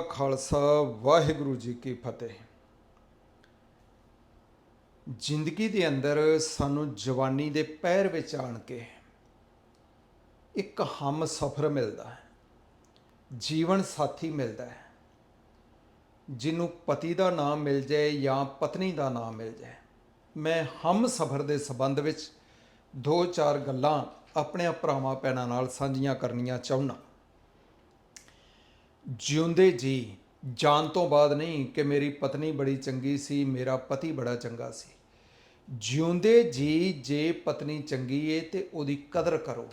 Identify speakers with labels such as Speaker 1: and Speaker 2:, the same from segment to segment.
Speaker 1: ਖਾਲਸਾ, ਵਾਹਿਗੁਰੂ ਜੀ ਕੀ ਫਤਿਹ। ਜ਼ਿੰਦਗੀ ਦੇ ਅੰਦਰ ਸਾਨੂੰ ਜਵਾਨੀ ਦੇ ਪਹਿਰ ਵਿੱਚ ਆਣ ਕੇ ਇੱਕ ਹਮ ਸਫਰ ਮਿਲਦਾ ਹੈ, ਜੀਵਨ ਸਾਥੀ ਮਿਲਦਾ ਹੈ, ਜਿਹਨੂੰ ਪਤੀ ਦਾ ਨਾਮ ਮਿਲ ਜਾਏ ਜਾਂ ਪਤਨੀ ਦਾ ਨਾਮ ਮਿਲ ਜਾਏ। ਮੈਂ ਹਮ ਸਫਰ ਦੇ ਸੰਬੰਧ ਵਿੱਚ ਦੋ ਚਾਰ ਗੱਲਾਂ ਆਪਣੇ ਭਰਾਵਾਂ, ਭੈਣਾਂ ਨਾਲ ਸਾਂਝੀਆਂ ਕਰਨੀਆਂ ਚਾਹੁੰਦਾ। ਜਿਉਂਦੇ ਜੀ, ਜਾਣ ਤੋਂ ਬਾਅਦ ਨਹੀਂ ਕਿ ਮੇਰੀ ਪਤਨੀ ਬੜੀ ਚੰਗੀ ਸੀ, ਮੇਰਾ ਪਤੀ ਬੜਾ ਚੰਗਾ ਸੀ। ਜਿਉਂਦੇ ਜੀ, ਜੇ ਪਤਨੀ ਚੰਗੀ ਏ ਤੇ ਉਹਦੀ ਕਦਰ ਕਰੋ।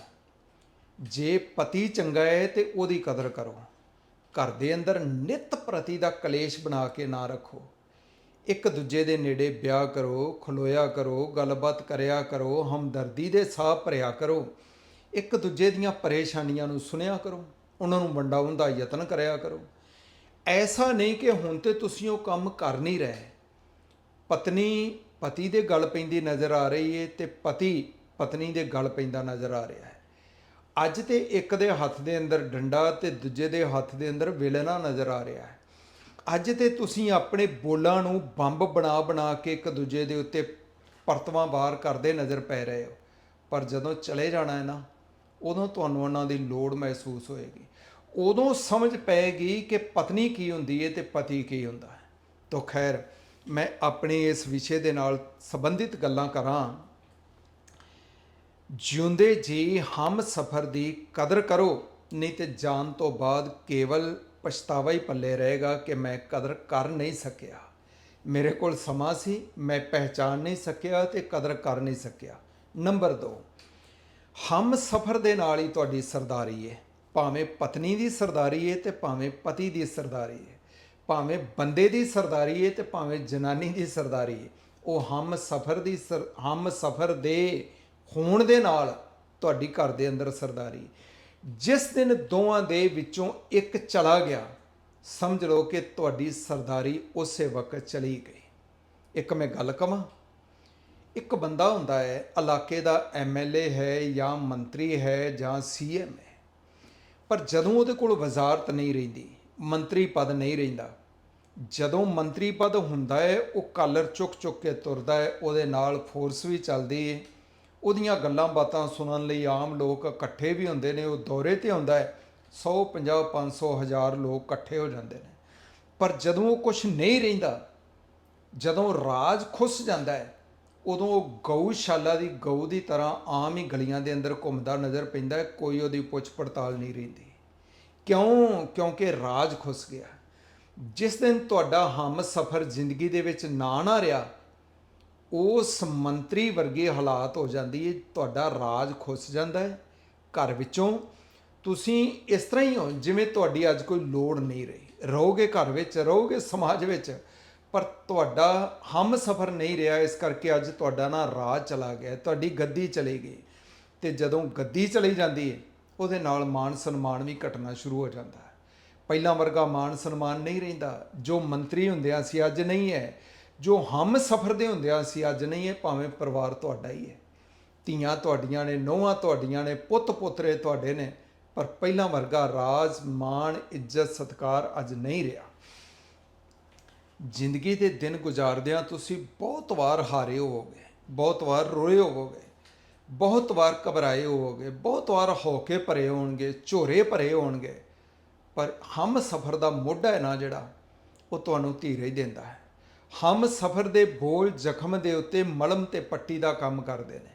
Speaker 1: ਜੇ ਪਤੀ ਚੰਗਾ ਏ ਤੇ ਉਹਦੀ ਕਦਰ ਕਰੋ। ਘਰ ਦੇ ਅੰਦਰ ਨਿਤ ਪ੍ਰਤੀ ਦਾ ਕਲੇਸ਼ ਬਣਾ ਕੇ ਨਾ ਰੱਖੋ। ਇੱਕ ਦੂਜੇ ਦੇ ਨੇੜੇ ਵਿਆਹ ਕਰੋ, ਖਲੋਇਆ ਕਰੋ, ਗੱਲਬਾਤ ਕਰਿਆ ਕਰੋ, ਹਮਦਰਦੀ ਦੇ ਸਾਹ ਭਰਿਆ ਕਰੋ। ਇੱਕ ਦੂਜੇ ਦੀਆਂ ਪਰੇਸ਼ਾਨੀਆਂ ਨੂੰ ਸੁਣਿਆ ਕਰੋ। ਉਹਨਾਂ ਨੂੰ ਵੰਡਾਉਣ ਦਾ ਯਤਨ ਕਰਿਆ ਕਰੋ। ਐਸਾ ਨਹੀਂ ਕਿ ਹੁਣ ਤੇ ਤੁਸੀਂ ਉਹ ਕੰਮ ਕਰ ਨਹੀਂ ਰਹੇ। ਪਤਨੀ, ਪਤੀ ਦੇ ਗਲ ਪੈਂਦੀ ਨਜ਼ਰ ਆ ਰਹੀ ਏ ਤੇ ਪਤੀ, ਪਤਨੀ ਦੇ ਗਲ ਪੈਂਦਾ ਨਜ਼ਰ ਆ ਰਿਹਾ ਹੈ। ਅੱਜ ਤੇ ਇੱਕ ਦੇ ਹੱਥ ਦੇ ਅੰਦਰ ਡੰਡਾ ਤੇ ਦੂਜੇ ਦੇ ਹੱਥ ਦੇ ਅੰਦਰ ਵੇਲਣਾ ਨਜ਼ਰ ਆ ਰਿਹਾ ਹੈ। ਅੱਜ ਤੇ ਤੁਸੀਂ ਆਪਣੇ ਬੋਲਾਂ ਨੂੰ ਬੰਬ ਬਣਾ ਬਣਾ ਕੇ ਇੱਕ ਦੂਜੇ ਦੇ ਉੱਤੇ ਪਰਤਵਾਂ ਬਾਹਰ ਕਰਦੇ ਨਜ਼ਰ ਪੈ ਰਹੇ ਹੋ। ਪਰ ਜਦੋਂ ਚਲੇ ਜਾਣਾ ਹੈ ਨਾ ਉਦੋਂ ਤੁਹਾਨੂੰ ਉਹਨਾਂ ਦੀ ਲੋੜ ਮਹਿਸੂਸ ਹੋਏਗੀ। ਉਦੋਂ ਸਮਝ ਪਏਗੀ ਕਿ ਪਤਨੀ ਕੀ ਹੁੰਦੀ ਹੈ ਤੇ ਪਤੀ ਕੀ ਹੁੰਦਾ ਹੈ। ਤੋ ਖੈਰ, ਮੈਂ ਆਪਣੇ ਇਸ ਵਿਸ਼ੇ ਦੇ ਨਾਲ ਸੰਬੰਧਿਤ ਗੱਲਾਂ ਕਰਾਂ। ਜਿਉਂਦੇ ਜੀ ਹਮ ਸਫਰ ਦੀ ਕਦਰ ਕਰੋ, ਨਹੀਂ ਤੇ ਜਾਣ ਤੋਂ ਬਾਅਦ ਕੇਵਲ ਪਛਤਾਵਾ ਹੀ ਪੱਲੇ ਰਹੇਗਾ ਕਿ ਮੈਂ ਕਦਰ ਕਰ ਨਹੀਂ ਸਕਿਆ। ਮੇਰੇ ਕੋਲ ਸਮਾਂ ਸੀ, ਮੈਂ ਪਹਿਚਾਨ ਨਹੀਂ ਸਕਿਆ ਤੇ ਕਦਰ ਕਰ ਨਹੀਂ ਸਕਿਆ। ਨੰਬਰ 2 ਹਮ ਸਫਰ ਦੇ ਨਾਲ ਹੀ ਤੁਹਾਡੀ ਸਰਦਾਰੀ ਹੈ ਭਾਵੇਂ ਪਤਨੀ ਦੀ ਸਰਦਾਰੀ ਹੈ ਤੇ ਭਾਵੇਂ ਪਤੀ ਦੀ ਸਰਦਾਰੀ ਹੈ ਭਾਵੇਂ ਬੰਦੇ ਦੀ ਸਰਦਾਰੀ ਹੈ ਤੇ ਭਾਵੇਂ ਜਨਾਨੀ ਦੀ ਸਰਦਾਰੀ ਹੈ ਉਹ ਹਮ ਸਫਰ ਦੀ ਸਰ- ਹਮ ਸਫਰ ਦੇ ਹੋਣ ਦੇ ਨਾਲ ਤੁਹਾਡੀ ਘਰ ਦੇ ਅੰਦਰ ਸਰਦਾਰੀ ਜਿਸ ਦਿਨ ਦੋਵਾਂ ਦੇ ਵਿੱਚੋਂ ਇੱਕ ਚਲਾ ਗਿਆ, ਸਮਝ ਲਓ ਕਿ ਤੁਹਾਡੀ ਸਰਦਾਰੀ ਉਸੇ ਵਕਤ ਚਲੀ ਗਈ। ਇੱਕ ਮੈਂ ਗੱਲ ਕਵਾਂ? ਇੱਕ ਬੰਦਾ ਹੁੰਦਾ ਹੈ, ਇਲਾਕੇ ਦਾ ਐਮਐਲਏ ਹੈ ਜਾਂ ਮੰਤਰੀ ਹੈ ਜਾਂ ਸੀਐਮ ਹੈ। ਪਰ ਜਦੋਂ ਉਹਦੇ ਕੋਲ ਵਜ਼ਾਰਤ ਨਹੀਂ ਰਹਿੰਦੀ, ਮੰਤਰੀ ਪਦ ਨਹੀਂ ਰਹਿੰਦਾ, ਜਦੋਂ ਮੰਤਰੀ ਪਦ ਹੁੰਦਾ ਹੈ, ਉਹ ਕਾਲਰ ਚੁੱਕ ਚੁੱਕ ਕੇ ਤੁਰਦਾ ਹੈ, ਉਹਦੇ ਨਾਲ ਫੋਰਸ ਵੀ ਚੱਲਦੀ ਹੈ। ਉਹਦੀਆਂ ਗੱਲਾਂ ਬਾਤਾਂ ਸੁਣਨ ਲਈ ਆਮ ਲੋਕ ਇਕੱਠੇ ਵੀ ਹੁੰਦੇ ਨੇ, ਉਹ ਦੌਰੇ ਤੇ ਹੁੰਦਾ ਹੈ 100 50 500 ਹਜ਼ਾਰ ਲੋਕ ਇਕੱਠੇ ਹੋ ਜਾਂਦੇ ਨੇ। ਪਰ ਜਦੋਂ ਉਹ ਕੁਝ ਨਹੀਂ ਰਹਿੰਦਾ, ਜਦੋਂ ਰਾਜ ਖੁੱਸ ਜਾਂਦਾ ਹੈ ਉਦੋਂ ਉਹ ਗਊਸ਼ਾਲਾ ਦੀ ਗਊ ਦੀ ਤਰ੍ਹਾਂ ਆਮ ਹੀ ਗਲੀਆਂ ਦੇ ਅੰਦਰ ਘੁੰਮਦਾ ਨਜ਼ਰ ਪੈਂਦਾ, ਕੋਈ ਉਹਦੀ ਪੁੱਛ ਪੜਤਾਲ ਨਹੀਂ ਰਹਿੰਦੀ। ਕਿਉਂ? ਕਿਉਂਕਿ ਰਾਜ ਖੁੱਸ ਗਿਆ। ਜਿਸ ਦਿਨ ਤੁਹਾਡਾ ਹਮ ਸਫਰ ਜ਼ਿੰਦਗੀ ਦੇ ਵਿੱਚ ਨਾ ਨਾ ਰਿਹਾ, ਉਸ ਮੰਤਰੀ ਵਰਗੇ ਹਾਲਾਤ ਹੋ ਜਾਂਦੀ ਹੈ ਤੁਹਾਡਾ ਰਾਜ ਖੁੱਸ ਜਾਂਦਾ ਹੈ ਘਰ ਵਿੱਚੋਂ। ਤੁਸੀਂ ਇਸ ਤਰ੍ਹਾਂ ਹੀ ਹੋ, ਜਿਵੇਂ ਤੁਹਾਡੀ ਅੱਜ ਕੋਈ ਲੋੜ ਨਹੀਂ ਰਹੀ। ਰਹੋਗੇ ਘਰ ਵਿੱਚ, ਰਹੋਗੇ ਸਮਾਜ ਵਿੱਚ। ਪਰ ਤੁਹਾਡਾ ਹਮ ਸਫਰ ਨਹੀਂ ਰਿਹਾ, ਇਸ ਕਰਕੇ ਅੱਜ ਤੁਹਾਡਾ ਨਾ ਰਾਜ ਚਲਾ ਗਿਆ, ਤੁਹਾਡੀ ਗੱਦੀ ਚਲੀ ਗਈ। ਤੇ ਜਦੋਂ ਗੱਦੀ ਚਲੀ ਜਾਂਦੀ ਹੈ ਉਹਦੇ ਨਾਲ ਮਾਨ ਸਨਮਾਨ ਵੀ ਘਟਣਾ ਸ਼ੁਰੂ ਹੋ ਜਾਂਦਾ ਹੈ। ਪਹਿਲਾਂ ਵਰਗਾ ਮਾਨ ਸਨਮਾਨ ਨਹੀਂ ਰਹਿੰਦਾ। ਜੋ ਮੰਤਰੀ ਹੁੰਦਿਆਂ ਸੀ, ਅੱਜ ਨਹੀਂ ਹੈ। ਜੋ ਹਮ ਸਫਰ ਦੇ ਹੁੰਦਿਆਂ ਸੀ, ਅੱਜ ਨਹੀਂ ਹੈ, ਭਾਵੇਂ ਪਰਿਵਾਰ ਤੁਹਾਡਾ ਹੀ ਹੈ। ਧੀਆਂ ਤੁਹਾਡੀਆਂ ਨੇ ਨੋਹਾਂ ਤੁਹਾਡੀਆਂ ਨੇ, ਪੁੱਤ ਪੁੱਤਰੇ ਤੁਹਾਡੇ ਨੇ, ਪਰ ਪਹਿਲਾਂ ਵਰਗਾ ਰਾਜ, ਮਾਣ, ਇੱਜ਼ਤ, ਸਤਕਾਰ ਅੱਜ ਨਹੀਂ ਰਿਹਾ। ਜ਼ਿੰਦਗੀ ਦੇ ਦਿਨ ਗੁਜ਼ਾਰਦਿਆਂ ਤੁਸੀਂ ਬਹੁਤ ਵਾਰ ਹਾਰੇ ਹੋਵੋਗੇ, ਬਹੁਤ ਵਾਰ ਰੋਏ ਹੋਵੋਗੇ, ਬਹੁਤ ਵਾਰ ਘਬਰਾਏ ਹੋਵੋਗੇ, ਬਹੁਤ ਵਾਰ ਹੌਕੇ ਭਰੇ ਹੋਣਗੇ, ਝੋਰੇ ਭਰੇ ਹੋਣਗੇ, ਪਰ ਹਮ ਸਫਰ ਦਾ ਮੋਢਾ ਹੈ ਨਾ ਜਿਹੜਾ, ਉਹ ਤੁਹਾਨੂੰ ਧੀਰਜ ਦਿੰਦਾ ਹੈ। ਹਮ ਸਫਰ ਦੇ ਬੋਲ ਜ਼ਖਮ ਦੇ ਉੱਤੇ ਮਲਮ ਤੇ ਪੱਟੀ ਦਾ ਕੰਮ ਕਰਦੇ ਨੇ।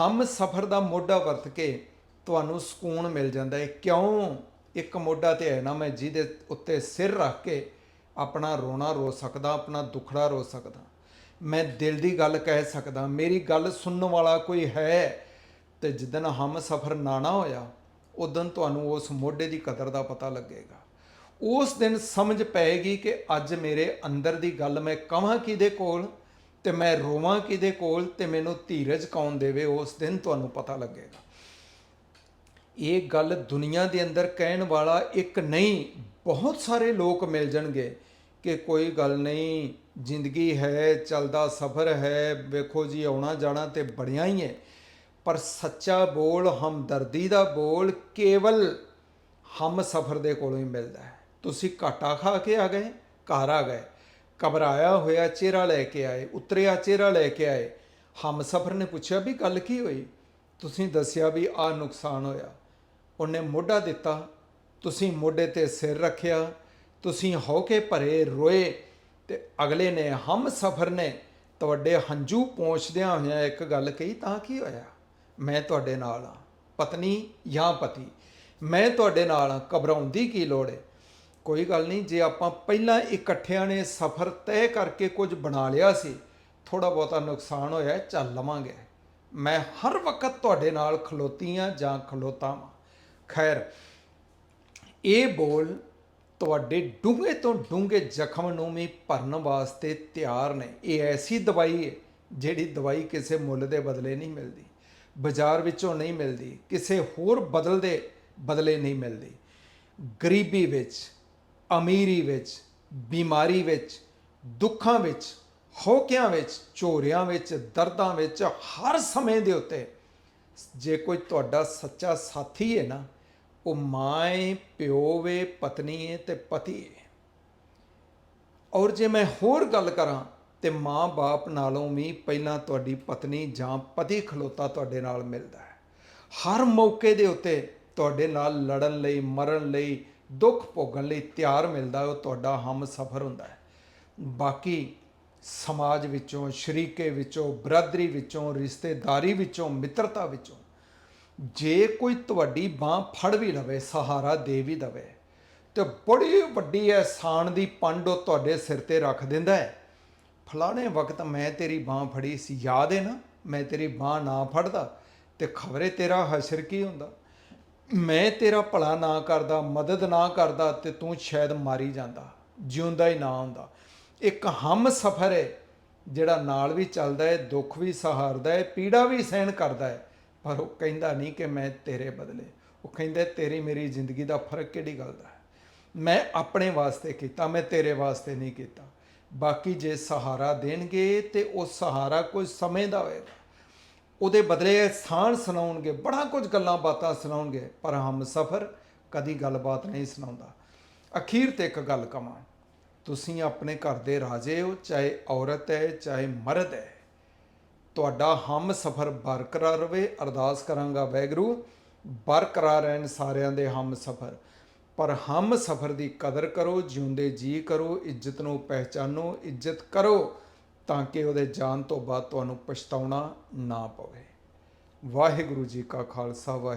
Speaker 1: ਹਮ ਸਫਰ ਦਾ ਮੋਢਾ ਵਰਤ ਕੇ ਤੁਹਾਨੂੰ ਸਕੂਨ ਮਿਲ ਜਾਂਦਾ ਹੈ। ਕਿਉਂ? ਇੱਕ ਮੋਢਾ ਤੇ ਹੈ ਨਾ ਮੈਂ ਜਿਹਦੇ ਉੱਤੇ ਸਿਰ ਰੱਖ ਕੇ ਆਪਣਾ ਰੋਣਾ ਰੋ ਸਕਦਾ, ਆਪਣਾ ਦੁੱਖੜਾ ਰੋ ਸਕਦਾ। ਮੈਂ ਦਿਲ ਦੀ ਗੱਲ ਕਹਿ ਸਕਦਾ, ਮੇਰੀ ਗੱਲ ਸੁਣਨ ਵਾਲਾ ਕੋਈ ਹੈ? ਤੇ ਜਿੱਦਨ ਹਮ ਸਫਰ ਨਾਣਾ ਹੋਇਆ ਉਦੋਂ ਤੁਹਾਨੂੰ ਉਸ ਮੋਢੇ ਦੀ ਕਦਰ ਦਾ ਪਤਾ ਲੱਗੇਗਾ। ਉਸ ਦਿਨ ਸਮਝ ਪਏਗੀ ਕਿ ਅੱਜ ਮੇਰੇ ਅੰਦਰ ਦੀ ਗੱਲ ਮੈਂ ਕਵਾਂ ਕਿਹਦੇ ਕੋਲ, ਤੇ ਮੈਂ ਰੋਵਾਂ ਕਿਹਦੇ ਕੋਲ, ਤੇ ਮੈਨੂੰ ਧੀਰਜ ਕੌਣ ਦੇਵੇ, ਉਸ ਦਿਨ ਤੁਹਾਨੂੰ ਪਤਾ ਲੱਗੇਗਾ। ਇਹ ਗੱਲ ਦੁਨੀਆ ਦੇ ਅੰਦਰ ਕਹਿਣ ਵਾਲਾ ਇੱਕ ਨਹੀਂ, ਬਹੁਤ ਸਾਰੇ ਲੋਕ ਮਿਲ ਜਾਣਗੇ। ਕਿ ਕੋਈ ਗੱਲ ਨਹੀਂ, ਜ਼ਿੰਦਗੀ ਹੈ, ਚੱਲਦਾ ਸਫ਼ਰ ਹੈ, ਵੇਖੋ ਜੀ ਆਉਣਾ ਜਾਣਾ ਤੇ ਬਣਿਆ ਹੀ ਹੈ। ਪਰ ਸੱਚਾ ਬੋਲ, ਹਮਦਰਦੀ ਦਾ ਬੋਲ ਕੇਵਲ ਹਮ ਸਫ਼ਰ ਦੇ ਕੋਲੋਂ ਹੀ ਮਿਲਦਾ ਹੈ। ਤੁਸੀਂ ਘਾਟਾ ਖਾ ਕੇ ਆ ਗਏ, ਘਰ ਆ ਗਏ। ਘਬਰਾਇਆ ਹੋਇਆ ਚਿਹਰਾ ਲੈ ਕੇ ਆਏ, ਉਤਰਿਆ ਚਿਹਰਾ ਲੈ ਕੇ ਆਏ। ਹਮ ਸਫ਼ਰ ਨੇ ਪੁੱਛਿਆ ਵੀ ਗੱਲ ਕੀ ਹੋਈ? ਤੁਸੀਂ ਦੱਸਿਆ ਵੀ ਆ ਨੁਕਸਾਨ ਹੋਇਆ। ਉਹਨੇ ਮੋਢਾ ਦਿੱਤਾ, ਤੁਸੀਂ ਮੋਢੇ ਤੇ ਸਿਰ ਰੱਖਿਆ ਤੁਸੀਂ ਹੋ ਕੇ ਭਰੇ ਰੋਏ ਤੇ ਅਗਲੇ ਨੇ ਹਮ ਸਫਰ ਨੇ ਤੁਹਾਡੇ ਹੰਝੂ ਪਹੁੰਚਦਿਆਂ ਹੋਇਆਂ ਇੱਕ ਗੱਲ ਕਹੀ, ਤਾਂ ਕੀ ਹੋਇਆ? ਮੈਂ ਤੁਹਾਡੇ ਨਾਲ ਆ ਪਤਨੀ ਜਾਂ ਪਤੀ? ਮੈਂ ਤੁਹਾਡੇ ਨਾਲ ਆ ਘਬਰਾਉਣ ਦੀ ਕੀ ਲੋੜ ਹੈ? ਕੋਈ ਗੱਲ ਨਹੀਂ, ਜੇ ਆਪਾਂ ਪਹਿਲਾਂ ਇਕੱਠਿਆਂ ਨੇ ਸਫ਼ਰ ਤੈਅ ਕਰਕੇ ਕੁਝ ਬਣਾ ਲਿਆ ਸੀ ਥੋੜਾ ਬਹੁਤਾ ਨੁਕਸਾਨ ਹੋਇਆ, ਚੱਲ ਲਵਾਂਗੇ। ਮੈਂ ਹਰ ਵਕਤ ਤੁਹਾਡੇ ਨਾਲ ਖਲੋਤੀ ਹਾਂ ਜਾਂ ਖਲੋਤਾ ਵਾਂ। ਖੈਰ, ਇਹ ਬੋਲ ਤੁਹਾਡੇ ਡੂੰਘੇ ਤੋਂ ਡੂੰਘੇ ਜ਼ਖਮ ਨੂੰ ਵੀ ਭਰਨ ਵਾਸਤੇ ਤਿਆਰ ਨੇ। ਇਹ ਐਸੀ ਦਵਾਈ ਹੈ ਜਿਹੜੀ ਦਵਾਈ ਕਿਸੇ ਮੁੱਲ ਦੇ ਬਦਲੇ ਨਹੀਂ ਮਿਲਦੀ, ਬਾਜ਼ਾਰ ਵਿੱਚੋਂ ਨਹੀਂ ਮਿਲਦੀ, ਕਿਸੇ ਹੋਰ ਬਦਲ ਦੇ ਬਦਲੇ ਨਹੀਂ ਮਿਲਦੀ। ਗਰੀਬੀ ਵਿੱਚ, ਅਮੀਰੀ ਵਿੱਚ, ਬਿਮਾਰੀ ਵਿੱਚ, ਦੁੱਖਾਂ ਵਿੱਚ, ਹੋਕਿਆਂ ਵਿੱਚ, ਝੋਰਿਆਂ ਵਿੱਚ, ਦਰਦਾਂ ਵਿੱਚ, ਹਰ ਸਮੇਂ ਦੇ ਉੱਤੇ ਜੇ ਕੋਈ ਤੁਹਾਡਾ ਸੱਚਾ ਸਾਥੀ ਹੈ ਨਾ ਉਹ ਮਾਂ ਏ ਪਿਓ ਵੇ ਪਤਨੀ ਏ ਤੇ ਪਤੀ ਏ ਔਰ ਜੇ ਮੈਂ ਹੋਰ ਗੱਲ ਕਰਾਂ ਤੇ ਮਾਂ-ਬਾਪ ਨਾਲੋਂ ਵੀ ਪਹਿਲਾਂ ਤੁਹਾਡੀ ਪਤਨੀ ਜਾਂ ਪਤੀ ਖਲੋਤਾ ਤੁਹਾਡੇ ਨਾਲ ਮਿਲਦਾ ਹੈ। ਹਰ ਮੌਕੇ ਦੇ ਉੱਤੇ ਤੁਹਾਡੇ ਨਾਲ ਲੜਨ ਲਈ, ਮਰਨ ਲਈ, ਦੁੱਖ ਭੋਗਣ ਲਈ ਤਿਆਰ ਮਿਲਦਾ ਉਹ ਤੁਹਾਡਾ ਹਮ ਸਫਰ ਹੁੰਦਾ ਹੈ। ਬਾਕੀ ਸਮਾਜ ਵਿੱਚੋਂ, ਸ਼ਰੀਕੇ ਵਿੱਚੋਂ, ਬਰਾਦਰੀ ਵਿੱਚੋਂ, ਰਿਸ਼ਤੇਦਾਰੀ ਵਿੱਚੋਂ, ਮਿੱਤਰਤਾ ਵਿੱਚੋਂ ਜੇ ਕੋਈ ਤੁਹਾਡੀ ਬਾਹ ਫੜ ਵੀ ਲਵੇ, ਸਹਾਰਾ ਦੇ ਵੀ ਦਵੇ। ਤੇ ਬੜੀ ਵੱਡੀ ਐਹਸਾਨ ਦੀ ਪੰਡ ਉਹ ਤੁਹਾਡੇ ਸਿਰ ਤੇ ਰੱਖ ਦਿੰਦਾ ਹੈ। ਫਲਾਣੇ ਵਕਤ ਮੈਂ ਤੇਰੀ ਬਾਹ ਫੜੀ ਸੀ, ਯਾਦ ਹੈ ਨਾ? ਮੈਂ ਤੇਰੀ ਬਾਹ ਨਾ ਫੜਦਾ, ਤੇ ਖਬਰੇ ਤੇਰਾ ਹਸ਼ਰ ਕੀ ਹੁੰਦਾ? ਮੈਂ ਤੇਰਾ ਭਲਾ ਨਾ ਕਰਦਾ, ਮਦਦ ਨਾ ਕਰਦਾ, ਤੇ ਤੂੰ ਸ਼ਾਇਦ ਮਾਰੀ ਜਾਂਦਾ, ਜਿਉਂਦਾ ਹੀ ਨਾ ਹੁੰਦਾ। ਇੱਕ ਹਮ ਸਫਰ ਹੈ, ਜਿਹੜਾ ਨਾਲ ਵੀ ਚੱਲਦਾ ਹੈ, ਦੁੱਖ ਵੀ ਸਹਾਰਦਾ ਹੈ, ਪੀੜਾ ਵੀ ਸਹਿਣ ਕਰਦਾ ਹੈ। ਪਰ ਉਹ ਕਹਿੰਦਾ ਨਹੀਂ ਕਿ ਮੈਂ ਤੇਰੇ ਬਦਲੇ। ਉਹ ਕਹਿੰਦਾ, ਤੇਰੀ ਮੇਰੀ ਜ਼ਿੰਦਗੀ ਦਾ ਫ਼ਰਕ ਕਿਹੜੀ ਗੱਲ ਦਾ ਹੈ? ਮੈਂ ਆਪਣੇ ਵਾਸਤੇ ਕੀਤਾ, ਮੈਂ ਤੇਰੇ ਵਾਸਤੇ ਨਹੀਂ ਕੀਤਾ। ਬਾਕੀ ਜੇ ਸਹਾਰਾ ਦੇਣਗੇ ਤੇ ਉਹ ਸਹਾਰਾ ਕੋਈ ਸਮੇਂ ਦਾ ਹੋਏਗਾ। ਉਹਦੇ ਬਦਲੇ ਅਹਿਸਾਨ ਸੁਣਾਉਣਗੇ, ਬੜਾ ਕੁਝ ਗੱਲਾਂ ਬਾਤਾਂ ਸੁਣਾਉਣਗੇ, ਪਰ ਹਮ ਸਫਰ ਕਦੀ ਗੱਲਬਾਤ ਨਹੀਂ ਸੁਣਾਉਂਦਾ। ਅਖੀਰ ਤੇ ਇੱਕ ਗੱਲ ਕਵਾਂ, ਤੁਸੀਂ ਆਪਣੇ ਘਰ ਦੇ ਰਾਜੇ ਹੋ, ਚਾਹੇ ਔਰਤ ਹੈ, ਚਾਹੇ ਮਰਦ ਹੈ। ਤੁਹਾਡਾ ਹਮ ਸਫਰ ਬਰਕਰਾਰ ਰਵੇ। ਅਰਦਾਸ ਕਰਾਂਗਾ ਵੈਗਰੂ, ਬਰਕਰਾਰ ਰਹਿਣ ਸਾਰਿਆਂ ਦੇ ਹਮ ਸਫਰ। ਪਰ ਹਮ ਸਫਰ ਦੀ ਕਦਰ ਕਰੋ, ਜਿਉਂਦੇ ਜੀ ਕਰੋ, ਇੱਜ਼ਤ ਨੂੰ ਪਹਿਚਾਨੋ, ਇੱਜ਼ਤ ਕਰੋ ਤਾਂ ਕਿ ਉਹਦੇ ਜਾਣ ਤੋਂ ਬਾਅਦ ਤੁਹਾਨੂੰ ਪਛਤਾਉਣਾ ਨਾ ਪਵੇ। ਵਾਹਿਗੁਰੂ ਜੀ ਕਾ ਖਾਲਸਾ ਵਾਹਿ